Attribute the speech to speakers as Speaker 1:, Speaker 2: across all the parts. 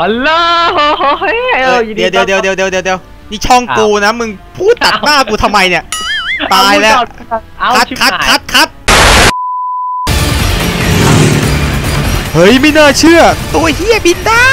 Speaker 1: ฮัลโหลเฮ้ย
Speaker 2: เอ้ยเดี๋ยวเดี๋ยวเดี๋ยวเดี๋ยวเดี๋ยวเดี๋ยวเดี๋ยวนี่ช่องกูนะมึงพูดตัดหน้ากูทำไมเนี่ย ตายแล้ว
Speaker 1: เอา
Speaker 2: คัด
Speaker 1: ชิบ
Speaker 2: คัด
Speaker 1: หาย
Speaker 2: คัดคัดเฮ้ยไม่น่าเชื่อ ตัวเฮียบินได้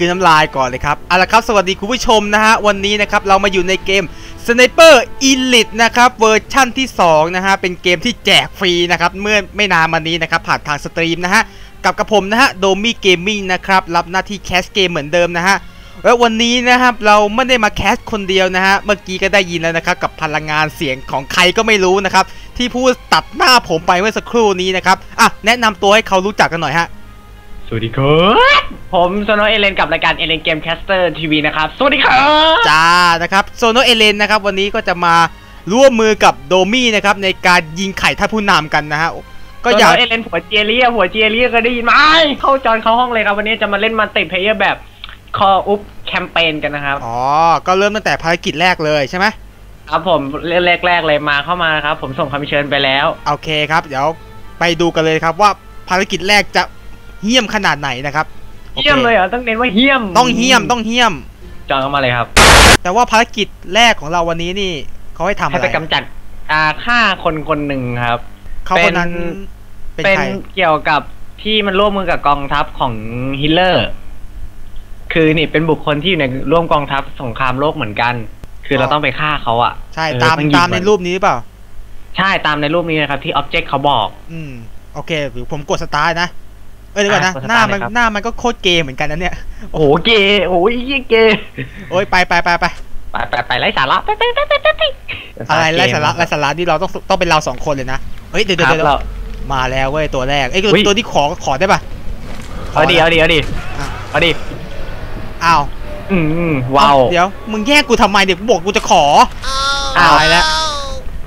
Speaker 2: อกินน้ำลายก่อนเลยครับเอาละครับสวัสดีคุณผู้ชมนะฮะวันนี้นะครับเรามาอยู่ในเกม Sniper Elite นะครับเวอร์ชั่นที่2นะฮะเป็นเกมที่แจกฟรีนะครับเมื่อไม่นานมานี้นะครับผ่านทางสตรีมนะฮะกับกับผมนะฮะโดมี่เกมมิ่งนะครับรับหน้าที่แคสเกมเหมือนเดิมนะฮะแล้ววันนี้นะครับเราไม่ได้มาแคสคนเดียวนะฮะเมื่อกี้ก็ได้ยินแล้วนะครับกับพลังงานเสียงของใครก็ไม่รู้นะครับที่พูดตัดหน้าผมไปเมื่อสักครู่นี้นะครับอะแนะนำตัวให้เขารู้จักกันหน่อยฮะ
Speaker 1: สวัสดีครับผมโซโนเอเลนกับรายการเอเลนเกมแคสเตอร์ทีวีนะครับ สวัสดีครับ
Speaker 2: จ้านะครับโซโนเอเลนนะครับวันนี้ก็จะมาร่วมมือกับโดมี่นะครับในการยิงไข่ท่านผู้นำกันนะฮะก็
Speaker 1: ก็อ
Speaker 2: อยาก
Speaker 1: ยากเอเลนหัวเจเลียหัวเจเลียเคยได้ยินไหมเข้าจอนเข้าห้องเลยครับวันนี้จะมาเล่นมันติเพลเยอร์แบบคออุปแคมเปญกันนะครับ
Speaker 2: อ๋อก็เริ่มตั้งแต่ภารกิจแรกเลยใช่ไหม
Speaker 1: ครับผมเรื่องแรกๆเลยมาเข้ามาครับผมส่งคำเชิญไปแล้ว
Speaker 2: โอเคครับ เดี๋ยวไปดูกันเลยครับว่าภารกิจแรกจะ เฮี้ยมขนาดไหนนะครับโอค
Speaker 1: เฮี้ยมเลยเหรอต้องเน้นว่าเฮี้ยม
Speaker 2: ต้องเฮี้ยมต้องเฮี้ยม
Speaker 1: จอนเข้ามาเลยครับ
Speaker 2: แต่ว่าภารกิจแรกของเราวันนี้นี่เขาให้ทำอะ
Speaker 1: ให้
Speaker 2: ไร
Speaker 1: ไปกำจัดอ่าฆ่าคนคนหนึ่งครับ
Speaker 2: เขาคนนั้นเป็น
Speaker 1: เป็น
Speaker 2: ใคร
Speaker 1: เกี่ยวกับที่มันร่วมมือกับกองทัพของฮิตเลอร์ คือนี่เป็นบุคคลที่อยู่ในร่วมกองทัพสงครามโลกเหมือนกัน คือเราต้องไปฆ่าเขาอะ
Speaker 2: ใช่
Speaker 1: เออ
Speaker 2: ตาม
Speaker 1: องยิง
Speaker 2: ตามใน
Speaker 1: น
Speaker 2: รูปนี้หรือเปล่า
Speaker 1: ใช่ตามในรูปนี้นะครับที่อ็อบเจกต์เขาบอก
Speaker 2: อืม โอเคเดี๋ยวผมกดสตาร์ทนะ เอ้ยเดี๋ยวก่อนนะ
Speaker 1: อะกด
Speaker 2: หน้า
Speaker 1: start
Speaker 2: มัน
Speaker 1: เลยครับ
Speaker 2: หน้ามันก็โคตรเกย์เหมือนกันนะเนี่ย
Speaker 1: โอ้โหเกย์โอ้ยเหี้ยเกย์
Speaker 2: โอ้ยไปไปไปไป
Speaker 1: ไปไปไปไร้สาระไปไปไปไปไปไป
Speaker 2: อะไรไร้สาระไร้สาระนี่เราต้องต้องเป็นเราสองคนเลยนะ เฮ้ยเดี๋ยว
Speaker 1: ค
Speaker 2: เดี๋ยว
Speaker 1: รับ
Speaker 2: เดี๋ยว
Speaker 1: เรา
Speaker 2: มาแล้วเว้ยตัวแรกเอ้ยตัว
Speaker 1: อุ๊ย
Speaker 2: ตัวที่ขอขอได้ปะข
Speaker 1: เอาดิ
Speaker 2: นะ
Speaker 1: เอาดิเอาดิ
Speaker 2: อะ
Speaker 1: เอาดิ
Speaker 2: อ้าว
Speaker 1: อืมอืมว้าว
Speaker 2: เดี๋ยวมึงแย่งกูทำไมเดี๋ยวกูบอกกูจะขอ
Speaker 1: อ้าว
Speaker 2: ตายแล้ว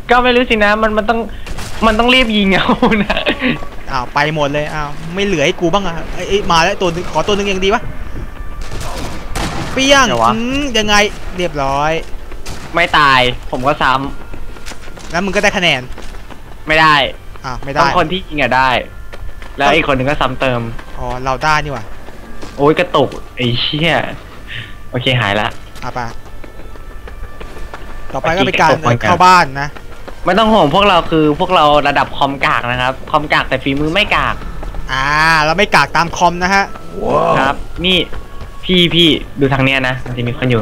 Speaker 1: ก็ไม่รู้สินะมันมันต้องมันต้องรีบยิงเอานะ
Speaker 2: อ้าวไปหมดเลยอ้าวไม่เหลือให้กูบ้างอะเอ้ยเอ้ยมาแล้วตัวนึงขอตัวนึงยังดีวะเปี้ยง
Speaker 1: เดี๋ยววะ
Speaker 2: อืมยังไงเรียบร้อย
Speaker 1: ไม่ตายผมก็ซ้
Speaker 2: แล้วมึงก็ได้คะแนนำ
Speaker 1: ไม่ได้
Speaker 2: อ่าวไม่
Speaker 1: ต้อ
Speaker 2: ได้
Speaker 1: งคนที่ยิงอะได้ แล้วอีกคนหนึ่งก็ซ้ำเติม
Speaker 2: อ๋อเราได้นี่หว่า
Speaker 1: โอ้ยกระตุกไอ้เชี่ยโอเคหายละ
Speaker 2: อะไปต่อไปก็เป็นการ
Speaker 1: เมื่อกี้กระตุกเหมือนกัน
Speaker 2: เข้าบ้านนะ
Speaker 1: ไม่ต้องห่วงพวกเราคือพวกเราระดับคอมกากนะครับคอมกากแต่ฝีมือไม่กาก
Speaker 2: อ่าเราไม่กากตามคอมนะฮะ
Speaker 1: ครับ นี่พี่พี่ดูทางเนี้ยนะมันจะมีคนอยู่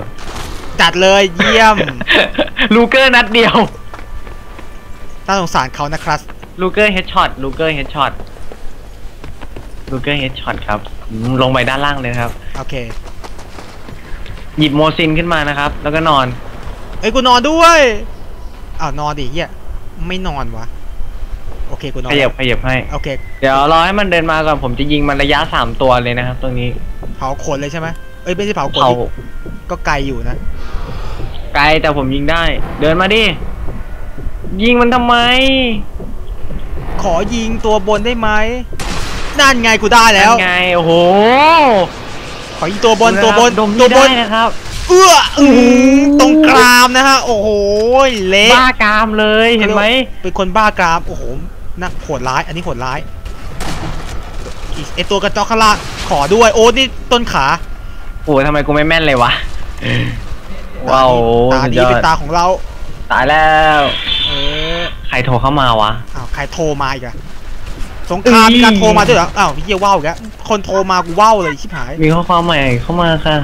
Speaker 2: จัดเลยเยี่ยม
Speaker 1: ลูเกอร์นัดเดียว
Speaker 2: น่าสงสารเขานะครับ
Speaker 1: ลูเกอร์เฮดช็อตลูเกอร์เฮดช็อตลูเกอร์เฮดช็อตครับอืมลงไปด้านล่างเลยนะครับ
Speaker 2: โอเค
Speaker 1: หยิบโมซินขึ้นมานะครับ แล้วก็นอน
Speaker 2: เอ้ยกูนอนด้วย อ้าวนอนดิเฮียไม่นอนวะโอเคกูนอน
Speaker 1: ขยับขยับให้
Speaker 2: โอเค
Speaker 1: เดี๋ยวรอให้มันเดินมาก่อนผมจะยิงมันระยะสามตัวเลยนะครับตรงนี้
Speaker 2: เผาขนเลยใช่ไหมเอ้ยไม่ใช่เผาขน
Speaker 1: เขา
Speaker 2: ดิก็ไกลอยู่นะ
Speaker 1: ไกลแต่ผมยิงได้ เดินมาดิ ยิงมันทำไม
Speaker 2: ขอยิงตัวบนได้ไหมนั่นไงกูได้แล้ว
Speaker 1: ไงโอ้โห
Speaker 2: ขอยิงตัวบนตัวบน
Speaker 1: ดม
Speaker 2: ตัว
Speaker 1: นี่
Speaker 2: บ
Speaker 1: ได้
Speaker 2: น
Speaker 1: นะครับ
Speaker 2: เอื้ออื้อหือตรงกรามนะฮะ โอ้โหเละ
Speaker 1: บ้ากามเลยเห็นไหม
Speaker 2: เป็นคนบ้ากราม โอ้โหน่าโหดร้าย อันนี้โหดร้ายอีกไอตัวกระจอกข้างล่างขอด้วย โอ้นี่ต้นขา
Speaker 1: โอ้ยทำไมกูไม่แม่นเลยวะว้าว
Speaker 2: ตา
Speaker 1: สุด
Speaker 2: ดี
Speaker 1: ยอ
Speaker 2: เป็น
Speaker 1: ด
Speaker 2: ตาของเรา
Speaker 1: ตายแล้ว
Speaker 2: เออ
Speaker 1: ใครโทรเข้ามาวะ
Speaker 2: อ้าวใครโทรมาอีกอะสงคราม
Speaker 1: เอ้ย
Speaker 2: มีการโทรมาด้วยเหรออ้าวพี่เยี่ยว่าวอีกแล้วคนโทรมากูว่าวเลยชิบหาย
Speaker 1: มีข้อความใหม่เข้ามาค่ะ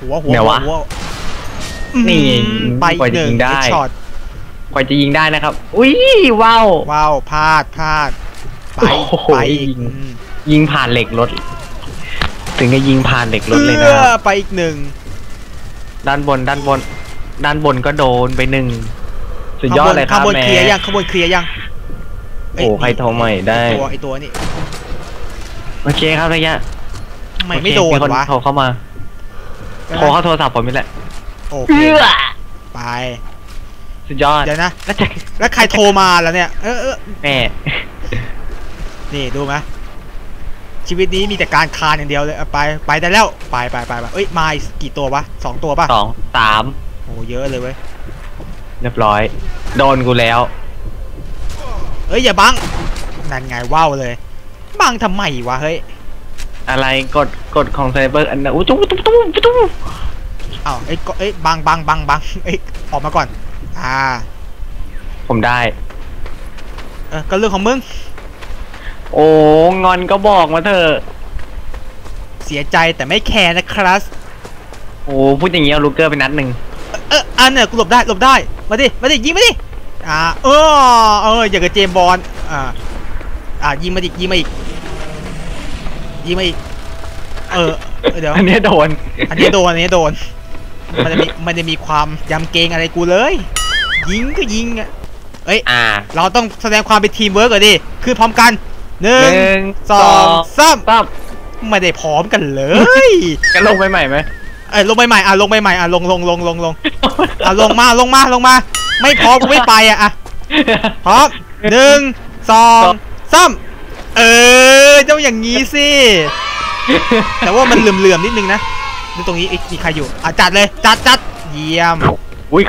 Speaker 2: หัวหัว
Speaker 1: ไหน
Speaker 2: หัว
Speaker 1: วะ
Speaker 2: หัว
Speaker 1: นี่
Speaker 2: อืมไป
Speaker 1: กว่า
Speaker 2: ห
Speaker 1: จะ
Speaker 2: นึ่ง
Speaker 1: ยิงได้
Speaker 2: ช็อต
Speaker 1: กว่าจะยิงได้นะครับ อุ้ยว้าว
Speaker 2: ว้าวพลาดพลาดไป
Speaker 1: โอ้โห
Speaker 2: ไปอีก
Speaker 1: ยิง
Speaker 2: อืม
Speaker 1: ยิงผ่านเหล็กรถ ถึงจะยิงผ่านเหล็กรถเลยนะ
Speaker 2: เอื้
Speaker 1: ค
Speaker 2: อ
Speaker 1: รับ
Speaker 2: ไปอีกหนึ่ง
Speaker 1: ด้านบนด้านบน ด้านบนก็โดนไปหนึ่งสุดยอดเลยครับ
Speaker 2: ข้างบน
Speaker 1: แหม่
Speaker 2: เคลียร์ยังข้างบนเคลียร์ยัง
Speaker 1: โอ้ใครโทรใหม่ได้
Speaker 2: ไอ้ตัวไอตัวนี่
Speaker 1: โอเคครับระยะ
Speaker 2: ทำไมไม่โดน
Speaker 1: มีคน
Speaker 2: วะ
Speaker 1: โทรเข้ามา โทรเข้าโทรศัพท์ผมนี่แหละ
Speaker 2: โอเคไป
Speaker 1: สุดยอด
Speaker 2: เดี๋ยวนะ
Speaker 1: แล้วจะ
Speaker 2: แล้วใครโทรมาแล้วเนี่ย เออเออ
Speaker 1: แม่
Speaker 2: นี่ดูไหมชีวิตนี้มีแต่การคานอย่างเดียวเลยเอาไป ไปได้แล้ว ไปไปไปไปเอ้ย มาอีกกี่ตัววะสองตัวป่ะ
Speaker 1: สอง สาม
Speaker 2: โอ้เยอะเลยเว้ย
Speaker 1: เรียบร้อย โดนกูแล้ว
Speaker 2: เอ้ย อย่าบัง นั่นไงว้าวเลย บังทำไมวะเฮ้ย
Speaker 1: อะไรกดกดของไซเบอร์อันนั้นอู้ตุ้มตุ้มตุ้มตุ้ม
Speaker 2: อ้าวเอ้ยก็เอ้ยบังบังบังบังเอ้ยออกมาก่อน อ่า
Speaker 1: ผมได้
Speaker 2: เออก็เรื่องของมึง
Speaker 1: โอ้งอนก็บอกมาเถอะ
Speaker 2: เสียใจแต่ไม่แคร์นะครับ
Speaker 1: โอ้พูดอย่างนี้เอาลูกเกอร์ไปนัดหนึ่ง
Speaker 2: เอออันเนี่ยกูหลบได้หลบได้มาดิมาดิยิงมาดิอ่าเออเอออย่างกับเจมส์บอลอ่าอ่ายิงมาดิยิงมาอีก ยิงมาอีก เออเออเดี๋ยว
Speaker 1: อันเนี้ยโดน
Speaker 2: อันนี้โดน อันนี้โดน มันจะมี มันจะมีความยำเกรงอะไรกูเลย ยิงก็ยิงอะเอ้ย
Speaker 1: อ่า
Speaker 2: เราต้องแสดงความเป็นทีมเวิร์กก่อนดิ คือพร้อมกันหนึ่
Speaker 1: ห
Speaker 2: ง
Speaker 1: นึ่ง
Speaker 2: สองสาม
Speaker 1: ปั๊บ
Speaker 2: ไม่ได้พร้อมกันเลย
Speaker 1: กันลงไปใหม่ไหม
Speaker 2: เอ้ยลงไปใหม่อะลงไปใหม่อะลงลงลงลงลงอะลงมาลงมาลงมา ไม่พร้อมกูไม่ไปอะอะพร้อมหนึ่งสองสามเออ เจ้าอย่างงี้สิ แต่ว่ามันเหลื่อมๆนิดนึงนะดูตรงนี้เอ๊ะมีใครอยู่อะจัดเลยจัดจัดเยี่ยม
Speaker 1: อุ้ย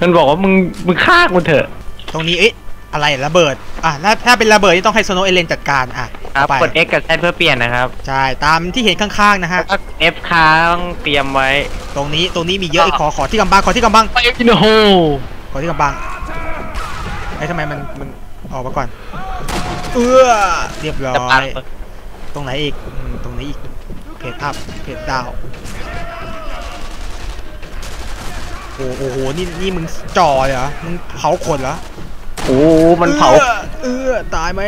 Speaker 1: มันบอกว่ามึงมึงฆ่ากูเถอะ
Speaker 2: ตรงนี้เอ๊ะอะไรระเบิดอะถ้าถ้าเป็นระเบิดนี่ต้องให้โซโนเอเลนจัดการอะ
Speaker 1: ครับ
Speaker 2: ไป
Speaker 1: กด X กับ Z เพื่อเปลี่ยนนะครับ
Speaker 2: ใช่ ตามที่เห็นข้างๆนะฮะ
Speaker 1: แล้วก็ F ค้างเตรียมไว้
Speaker 2: ตรงนี้ตรงนี้มีเยอะอีกขอขอที่กำบังขอที่กำบัง
Speaker 1: ไปกินโฮ
Speaker 2: ขอที่กำบังไอ้ยทำไมมันมันออกมาก่อน เอื้อเรียบร้
Speaker 1: จะ
Speaker 2: อ
Speaker 1: ปาย
Speaker 2: ตรงไหนอีกอืมตรงนี้อีกเพจอัพเพจดาวโอ้โอ้โหนี่นี่มึงจ่อเลยเหรอมึงเผาคนเหรอ
Speaker 1: โอ้มันเผา
Speaker 2: อื้อเอื้อตายไหม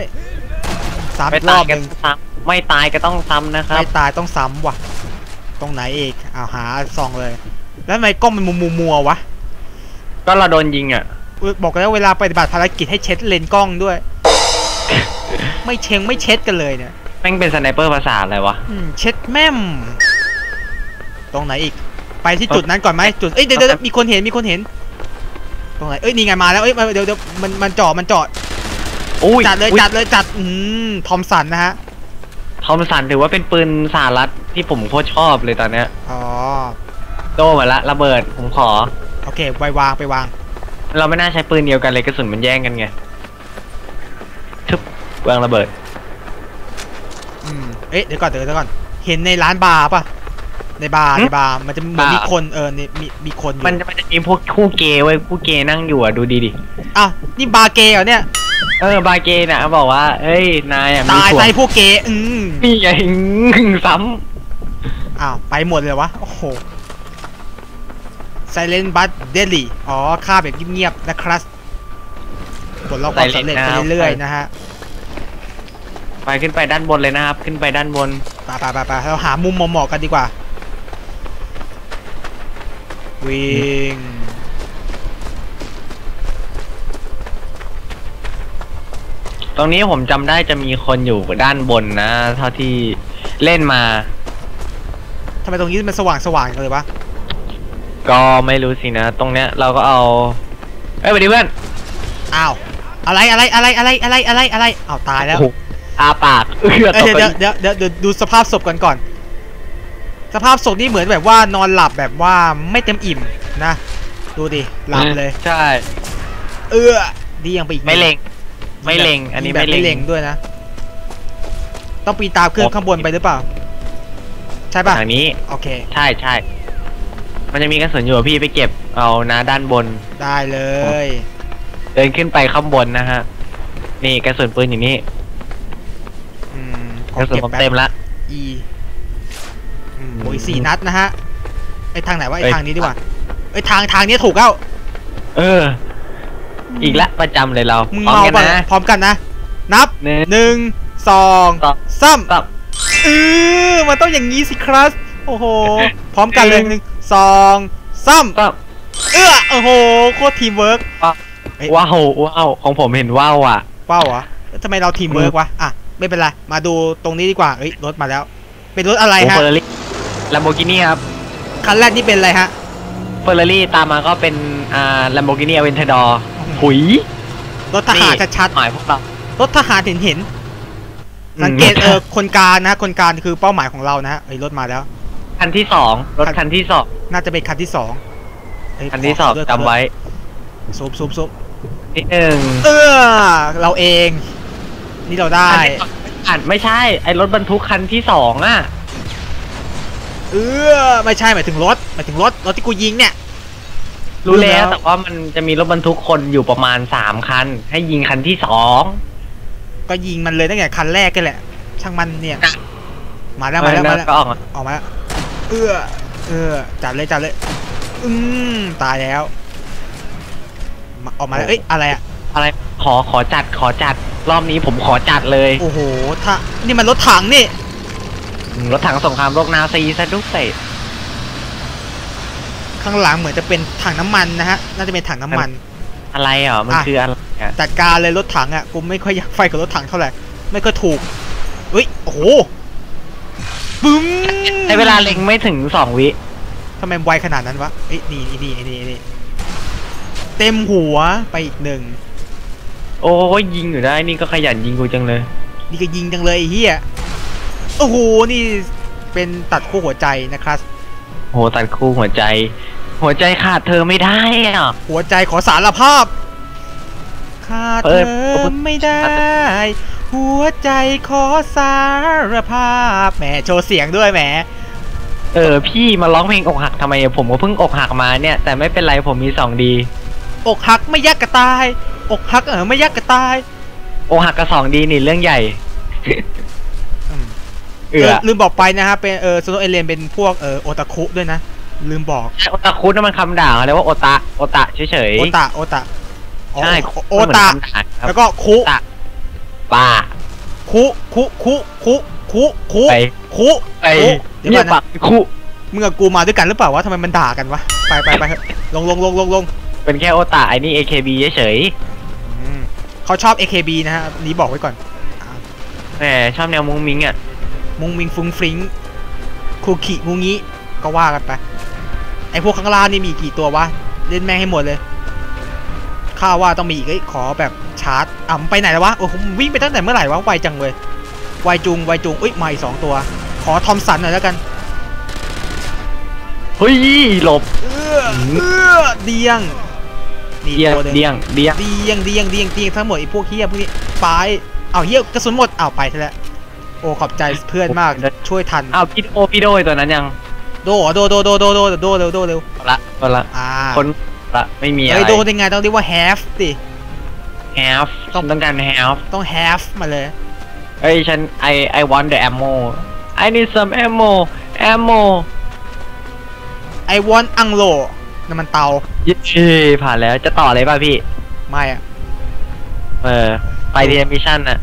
Speaker 2: สาม
Speaker 1: ไม่
Speaker 2: อีกร
Speaker 1: ตา
Speaker 2: อยบห
Speaker 1: กัน
Speaker 2: นึ่ง
Speaker 1: ซ้ำไม่ตายก็ต้องซ้ำนะครับ
Speaker 2: ไม่ตายต้องซ้ำว่ะ ตรงไหนอีกอ้าวหาซองเลย แล้วทำไมกล้องมันมัวมัวๆวะ
Speaker 1: ก็เราโดนยิงอะ
Speaker 2: อุ๊ยบอกแล้วเวลาปฏิบัติภารกิจให้เช็ดเลนส์กล้องด้วย ไม่เชงไม่เช็ดกันเลยเนี่ย
Speaker 1: แม่งเป็นสไนเปอร์ภาษาอะไรวะ
Speaker 2: อืมเช็ดแม่ม ตรงไหนอีก ไปที่จุดนั้นก่อนไหมจุดเอ้ยเดี๋ยวเดี๋ยวมีคนเห็นมีคนเห็น ตรงไหนเอ้ยนี่ไงมาแล้วเอ้ยมาเดี๋ยวเดี๋ยวมันมันจอดมันจอด
Speaker 1: อุ้ย
Speaker 2: จัดเลย
Speaker 1: อุ๊
Speaker 2: จัดเลยจัดอืมทอมสันนะฮะ
Speaker 1: ทอมสันถือว่าเป็นปืนสหรัฐที่ผมโคตรชอบเลยตอนเนี้ย
Speaker 2: อ๋อ
Speaker 1: โดมาละระเบิดผมขอ
Speaker 2: โอเคไปวางไปวาง
Speaker 1: เราไม่น่าใช้ปืนเดียวกันเลยกระสุนมันแย่งกันไงทึบ วางระเบิด
Speaker 2: อืมเอ๊ะเดี๋ยวก่อนเดี๋ยวก่อน เห็นในร้านบาร์ป่ะ ในบาร์
Speaker 1: หึ
Speaker 2: ในบาร์มันจะเหมือนมี
Speaker 1: บาร์
Speaker 2: คนเออนี่มีมีคนอยู่
Speaker 1: มันจะมันจะมีพวกคู่เกย์ไว้ยคู่เกย์นั่งอยู่อะดูดีดิ
Speaker 2: อ้าวนี่บาร์เกย์เหรอเนี่ย
Speaker 1: เออบาร์เกย์น่ะบอกว่า เอ้ยนายอะมี
Speaker 2: ตาย
Speaker 1: ผัว
Speaker 2: ใจพวกเกย์อืม
Speaker 1: นี่ไงซ้
Speaker 2: อ้าวไปหมดเลยวะ โอ้โห Silent but Deadly อ๋อฆ่าแบบเงียบๆนะครับผลลัพธ์ความสำเร็จไปเรื่อยๆนะฮะำ
Speaker 1: ไปขึ้นไปด้านบนเลยนะครับ ขึ้นไปด้านบน
Speaker 2: ไปไปไปไปเราหามุมเหมาะๆกันดีกว่า วิ่ง
Speaker 1: ตรงนี้ผมจำได้จะมีคนอยู่ด้านบนนะ เท่าที่เล่นมา
Speaker 2: ทำไมตรงนี้มันสว่างสว่างๆจังเลยวะ
Speaker 1: ก็ไม่รู้สินะ ตรงเนี้ยเราก็เอา เอ้ยสวัสดีเพื่อน
Speaker 2: อ้าวอะไรอะไรอะไรอะไรอะไรอะไรอะไรอ้าวตายแล้ว
Speaker 1: โอ้โห อาปากเอื้อต
Speaker 2: เอ้ย
Speaker 1: ก
Speaker 2: เดี๋ยวเดี๋ยวเดี๋ยวเดี๋ยวดูสภาพศพกันก่อน สภาพศพนี่เหมือนแบบว่านอนหลับแบบว่าไม่เต็มอิ่มนะ ดูดิหลับเลย
Speaker 1: ใช่
Speaker 2: เอื้อดียังไปอีก
Speaker 1: ไม่เล็ง ไม่เล็ง อันนี้
Speaker 2: แบบ
Speaker 1: ไม่เล็ง
Speaker 2: ด้วยนะ ต้องปีนตามเครื่องข้างบนไปหรือเปล่า ใช่ป่ะ
Speaker 1: ทางนี้
Speaker 2: โอเค
Speaker 1: ใช่ใช่ มันจะมีกระสุนอยู่อะพี่ไปเก็บเอานะด้านบน
Speaker 2: ได้เลย
Speaker 1: เดินขึ้นไปข้างบนนะฮะ นี่กระสุนปืนอยู่นี่
Speaker 2: อืม ข
Speaker 1: ก
Speaker 2: อ
Speaker 1: ระสุน
Speaker 2: เก็บ
Speaker 1: ผม
Speaker 2: แป๊บ
Speaker 1: เต็มละ
Speaker 2: อีอืมโอ้ยสี่นัดนะฮะไอทางไหนวะไอ
Speaker 1: เอ้ย
Speaker 2: ทางนี้ดีกว่าไอยทางทางนี้ถูกแล้ว
Speaker 1: เออ อีกละประจำเลยเรา
Speaker 2: มึง
Speaker 1: พร้อม
Speaker 2: เมา
Speaker 1: กัน
Speaker 2: ป่ะ
Speaker 1: นะ
Speaker 2: พร้อมกันนะ นับ
Speaker 1: หนึ่ง
Speaker 2: หนึ่งสอง
Speaker 1: สอง
Speaker 2: สาม
Speaker 1: สาม
Speaker 2: เออมันต้องอย่างนี้สิครับโอ้โห พร้อมกันเลย
Speaker 1: หนึ่ง
Speaker 2: หนึ่งสองสาม
Speaker 1: สาม
Speaker 2: เออโอ้โหโคตรทีมเวิร์ก เอ้ย
Speaker 1: ว้าวว้าวของผมเห็นว้าวอะ
Speaker 2: ว้าวเหรอแล้วทำไมเราทีมเวิร์กวะอะ ไม่เป็นไร มาดูตรงนี้ดีกว่าเอ้ยรถมาแล้ว เป็นรถอะไร
Speaker 1: โอ้
Speaker 2: ฮะ
Speaker 1: เฟอร์รารี่ลัมโบกินี่ครับ
Speaker 2: คันแรกนี่เป็นอะไรฮะ
Speaker 1: เฟอร์รารี่ตามมาก็เป็นอ่าลัมโบกินี่อเวนเทดอร์หุย
Speaker 2: รถทหารชัด
Speaker 1: หมายพวกเรา
Speaker 2: ๆรถทหารเห็นเห็นสังเกตเออคนกลางนะ คนกลางคือเป้าหมายของเรานะฮะไอ้ยรถมาแล้ว
Speaker 1: คันที่สองรถคันที่สอง
Speaker 2: น่าจะเป็นคันที่สองเอ้ย
Speaker 1: คันที่สอง
Speaker 2: ขด้วย
Speaker 1: จำไว้
Speaker 2: ซุบซุบซุบ
Speaker 1: นิดหนึ่ง
Speaker 2: เออเราเอง นี่เราได้
Speaker 1: คันที่สองอ่านไม่ใช่ ไอ้รถบรรทุกคันที่สองอะ
Speaker 2: เออไม่ใช่หมายถึงรถหมายถึงรถรถที่กูยิงเนี่ย
Speaker 1: รู้
Speaker 2: รู้
Speaker 1: แล้
Speaker 2: แล้วว
Speaker 1: แต่ว่ามันจะมีรถบรรทุกคนอยู่ประมาณสามคัน ให้ยิงคันที่สอง
Speaker 2: ก็ยิงมันเลยตั้งแต่คันแรกกันแหละ ช่างมันเนี่ย มาแล้วมาแล้วมาแล้ว
Speaker 1: ก็ออกมา
Speaker 2: ออกมาแล้วเอื้อเออจัดเลยจัดเลย อืมตายแล้วมาออกมาแล้วเอ้ยอะไรอะ
Speaker 1: อะไรขอขอจัดขอจัดรอบนี้ผมขอจัดเลย
Speaker 2: โอ้โหถ้านี่มันรถถังนี่
Speaker 1: รถถังสงครามโลกนาซีซะด้วย
Speaker 2: ข้างหลังเหมือนจะเป็นถังน้ำมันนะฮะ น่าจะเป็นถังน้ำมัน
Speaker 1: อะไรอะมัน
Speaker 2: อะ
Speaker 1: คืออะไรอะ
Speaker 2: จัดการเลยรถถังอะกูไม่ค่อยอยากไฟกับรถถังเท่าไหร่ ไม่ค่อยถูกเฮ้ยโอ้โหปึ้ม
Speaker 1: ใช้เวลาเล็งไม่ถึงสองวิ
Speaker 2: ทำไมมันไวขนาดนั้นวะเอ้ยนี่นี่นี่นี่นี่เต็มหัวไปอีกหนึ่ง
Speaker 1: โอ้ยยิงอยู่ได้นี่ก็ขยันยิงกูจังเลย
Speaker 2: นี่ก็ยิงจังเลยไอ้เฮียโอ้โหนี่เป็นตัดคู่หัวใจนะครับ
Speaker 1: โหตัดคู่หัวใจ หัวใจขาดเธอไม่ได้อะ
Speaker 2: หัวใจขอสารภาพขาด
Speaker 1: เปิ
Speaker 2: เธ
Speaker 1: ด
Speaker 2: อไม่ได้ หัวใจขอสารภาพแหมโชว์เสียงด้วยแหม
Speaker 1: เออพี่มาร้องเพลงอกหักทำไมอะผมก็เพิ่งอกหักมาเนี่ย แต่ไม่เป็นไรผมมีสองดี
Speaker 2: อกหักไม่ยากกระตาย อกหักเออไม่ยากกระตาย
Speaker 1: อกหักกับสองดีนี่เรื่องใหญ่
Speaker 2: อืม
Speaker 1: เอือ
Speaker 2: เออลืมบอกไปนะฮะเป็นเออโซโนเอเลนเป็นพวกเออโอตาคุด้วยนะ ลืมบอก
Speaker 1: โอตาคุนั่นมันคำด่าเขาเรียกว่าโอตะโอตะเฉย
Speaker 2: โอตะโอตะอ๋อ
Speaker 1: ใช่
Speaker 2: โอตะ
Speaker 1: มันเหมือนคำด่าครับ
Speaker 2: แล้วก็คุ
Speaker 1: โอตะบ้า
Speaker 2: คุคุคุคุคุคุ
Speaker 1: ไป
Speaker 2: คุ
Speaker 1: ไป
Speaker 2: คุเดี๋ยว
Speaker 1: เงี
Speaker 2: ก่
Speaker 1: ย
Speaker 2: อบนนะ
Speaker 1: ปากคุ
Speaker 2: มึงกับกูมาด้วยกันหรือเปล่าวะทำไมมันด่ากันวะไปไปไปเถอะลงลงลงลงลง
Speaker 1: เป็นแค่โอตะไอ้นี่ AKB เฉย
Speaker 2: อืมเขาชอบ AKB นะฮะอันนี้บอกไว้ก่อนอ่า
Speaker 1: ๆแหมชอบแนวมุ้งมิ้งอะ
Speaker 2: มุงมิงฟุ้งฟริ้งคูกิงูงี้ ก็ว่ากันไป ไอพวกข้างล่างนี่มีกี่ตัววะ เล่นแม่งให้หมดเลย ข้าว่าต้องมีอีกเอ้ยขอแบบชาร์จอ่ำไปไหนแล้ววะ โอ้โหวิ่งไปตั้งแต่เมื่อไหร่วะ ไวจังเลย ไวจุง ไวจุงอุ้ยมาอีกสองตัว ขอทอมสันหน่อยแล้วกัน
Speaker 1: เฮ้ย หลบ
Speaker 2: เอื้อเอื้อเดียง นี่
Speaker 1: เดียง
Speaker 2: ตัวหนึ่ง
Speaker 1: เดียงเดียง
Speaker 2: เดียงเดียงเดียงเดียงทั้งหมดไอ้พวกเฮียพวกนี้ไปเอาเฮียกระสุนหมดเอาไปซะแล้วโอ้ขอบใจเพื่อนมากช่วยทัน
Speaker 1: อ้าวพี่โอพี่โดยตัวนั้นยัง
Speaker 2: โดเหรอโดโดโดโดโดโดเร็วโดเร็ว
Speaker 1: เอาละเอาละ
Speaker 2: อ่า
Speaker 1: คนละไม่มีอะไร
Speaker 2: เฮ้ยโดได้ไงต้องเรียกว่า half ดิ
Speaker 1: half
Speaker 2: ต้
Speaker 1: ต้
Speaker 2: อ
Speaker 1: องงต้องการ half
Speaker 2: ต้อง half มาเลย
Speaker 1: เฮ้ยฉัน I I want the ammo I need some ammo ammo
Speaker 2: I want อังโล น้ำมันเตา
Speaker 1: เย้ผ่านแล้วจะต่อเลยป่ะพี่
Speaker 2: ไม่อะ
Speaker 1: เออ ไปเรียนมิชชั่นน่ะ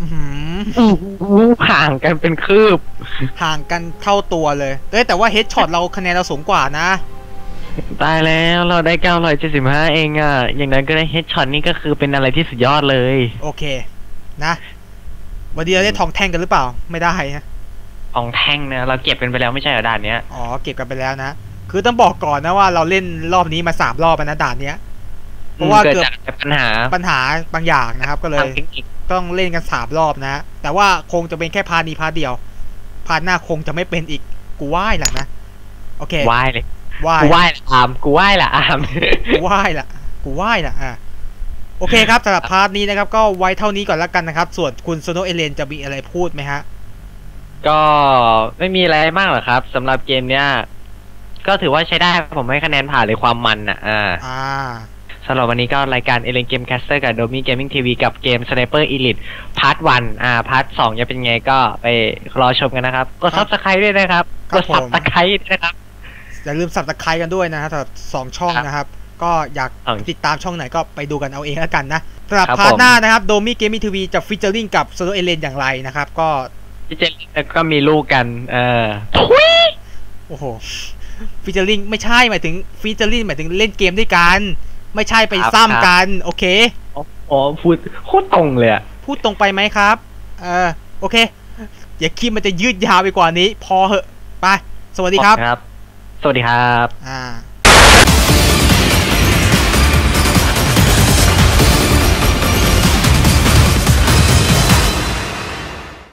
Speaker 2: อื้อหือ
Speaker 1: ห่างกันเป็นคืบ
Speaker 2: ห่างกันเท่าตัวเลยเอ้ยแต่ว่า head shot เราคะแนนเราสูงกว่านะ
Speaker 1: ตายแล้วเราได้ 975 เองอะ อย่างนั้นก็ได้เฮดช็อตนี่ก็คือเป็นอะไรที่สุดยอดเลย
Speaker 2: โอเค นะวันนี้เราได้ทองแท่งกันหรือเปล่า ไม่ได้นะ
Speaker 1: ของแท่งเนี่ยเราเก็บเป็นไปแล้วไม่ใช่เหรอด่านเนี้ย
Speaker 2: อ๋อเก็บกันไปแล้วนะ คือต้องบอกก่อนนะว่าเราเล่นรอบนี้มาสามรอบแล้วนะด่านเนี้ย เพราะว่า
Speaker 1: เกิด
Speaker 2: เกือบ
Speaker 1: จากปัญหา
Speaker 2: ปัญหาบางอย่างนะครับ ก็เลย
Speaker 1: ทางเทคนิค
Speaker 2: ต้องเล่นกันสามรอบนะ แต่ว่าคงจะเป็นแค่พาร์ทนี้พาร์ทเดียว พาร์ทหน้าคงจะไม่เป็นอีกกูไหว้แหละนะโอเค
Speaker 1: ไหว้เลย
Speaker 2: ไหว้
Speaker 1: กูไหว้ละอามกูไหว้ละอาม
Speaker 2: กูไหว้ละกูไหว้ละอะโอเคครับสำหรับพาร์ทนี้นะครับ ก็ไว้เท่านี้ก่อนแล้วกันนะครับ ส่วนคุณโซโนเอเลนจะมีอะไรพูดไหมฮะ
Speaker 1: ก็ไม่มีอะไรมากหรอกครับสำหรับเกมเนี้ย ก็ถือว่าใช้ได้ผมให้คะแนนผ่านเลยความมันอะอ่า
Speaker 2: อ่า
Speaker 1: สำหรับวันนี้ก็รายการเอเลนเกมแคสเตอร์กับโดมี่เกมมิ่งทีวีกับเกม Sniper Elite พาร์ทวันอ่าพาร์ทสองจะเป็นไงก็ไปรอชมกันนะครับกด
Speaker 2: ครั
Speaker 1: ซั
Speaker 2: บ
Speaker 1: บสไครต์ด้วยนะครับ
Speaker 2: ครั
Speaker 1: ก
Speaker 2: บ
Speaker 1: ดซับ
Speaker 2: ผม
Speaker 1: สไครต์ด้วยนะครับ
Speaker 2: อย่าลืมสับตะไคร้กันด้วยนะฮะสำหรับสองช่อง
Speaker 1: ครับ
Speaker 2: นะครับ ก็อยาก
Speaker 1: ครับ
Speaker 2: ติดตามช่องไหนก็ไปดูกันเอาเองแล้วกันนะสำหรับ
Speaker 1: ครับ
Speaker 2: พาร์ท
Speaker 1: ผม
Speaker 2: หน้านะครับโดมี่เกมมิ่งทีวีจะฟิชเจอริงกับโซโนเอเลนอย่างไรนะครับ ก็
Speaker 1: พี่เจนแล้วก็มีลูกกัน เออทุย
Speaker 2: โอ้โห ฟิชเจอริงไม่ใช่หมายถึงฟิชเจอริงหมายถึงเล่นเกมด้วยกัน ไม่ใช่ไปซ้ำกัน โอเค
Speaker 1: อ๋อพูดโคตรตรงเลยอะ
Speaker 2: พูดตรงไปไหมครับเออโอเคอย่าคิดมันจะยืดยาวไปกว่านี้ พอเหอะไป สวัสดีครับ
Speaker 1: ครับสวัสดีครับ
Speaker 2: อ่า